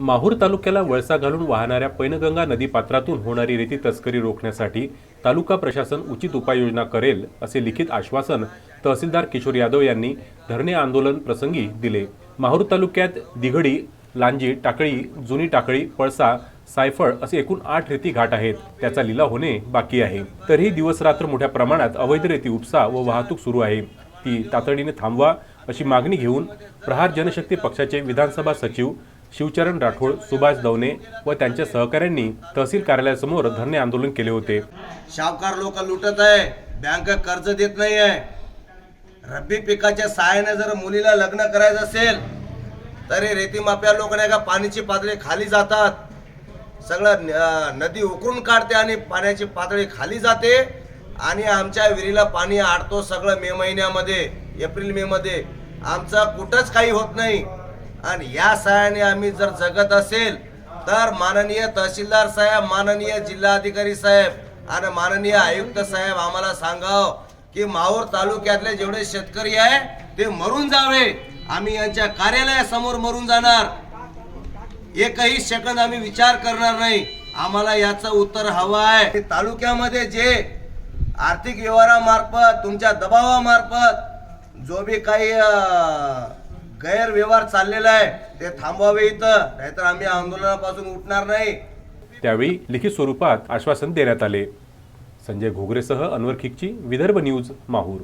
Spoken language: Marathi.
माहूर तालुक्याला वळसा घालून वाहणाऱ्या पैनगंगा नदीपात्रातून होणारी रेती तस्करी रोखण्यासाठी तालुका प्रशासन उचित उपाययोजना करेल असे लिखित आश्वासन तहसीलदार किशोर यादव यांनी धरणे आंदोलन प्रसंगी दिले. माहूर तालुक्यात दिघडी लांजी टाकळी जुनी टाकळी पळसा सायफळ असे एकूण आठ रेती घाट आहेत. त्याचा लिलाव होणे बाकी आहे. तरीही दिवसरात्र मोठ्या प्रमाणात अवैध रेती उपसा व वाहतूक सुरू आहे. ती तातडीने थांबवा अशी मागणी घेऊन प्रहार जनशक्ती पक्षाचे विधानसभा सचिव शिवचरण राठोड सुभाष दवने व त्यांच्या सहकाऱ्यांनी तहसील कार्यालयासमोर धरणे आंदोलन केले होते. शावकार लोक लुटत आहे. बँक कर्ज देत नाही आहे रब्बी पिकाच्या सहाय्याने जर मुलीला लग्न करायचं असेल तरी रेतीमाप्या लोक नाही का पाण्याची पातळी खाली जातात. सगळं न- नदी उकरून काढते आणि पाण्याची पातळी खाली जाते आणि आमच्या विहिरीला पाणी आडतो सगळं मे महिन्यामध्ये एप्रिल मे मध्ये आमचं कुठंच काही होत नाही. आणि या सहाय्याने आम्ही जर जगत असेल तर माननीय तहसीलदार साहेब माननीय जिल्हाधिकारी साहेब आणि माननीय आयुक्त साहेब आम्हाला सांगाव की माहूर तालुक्यातले जेवढे शेतकरी आहे ते मरून जावे. आम्ही यांच्या कार्यालयासमोर मरून जाणार. एकही सेकंद आम्ही विचार करणार नाही. आम्हाला याचं उत्तर हवं आहे. तालुक्यामध्ये जे आर्थिक व्यवहारामार्फत तुमच्या दबावामार्फत जो बी काही गैरव्यवहार चाललेला आहे. ते थांबवावे इथं. नाहीतर आम्ही आंदोलनापासून उठणार नाही. त्यावेळी लिखित स्वरूपात आश्वासन देण्यात आले. संजय घोगरेसह अनवर खिकची विदर्भ न्यूज माहूर.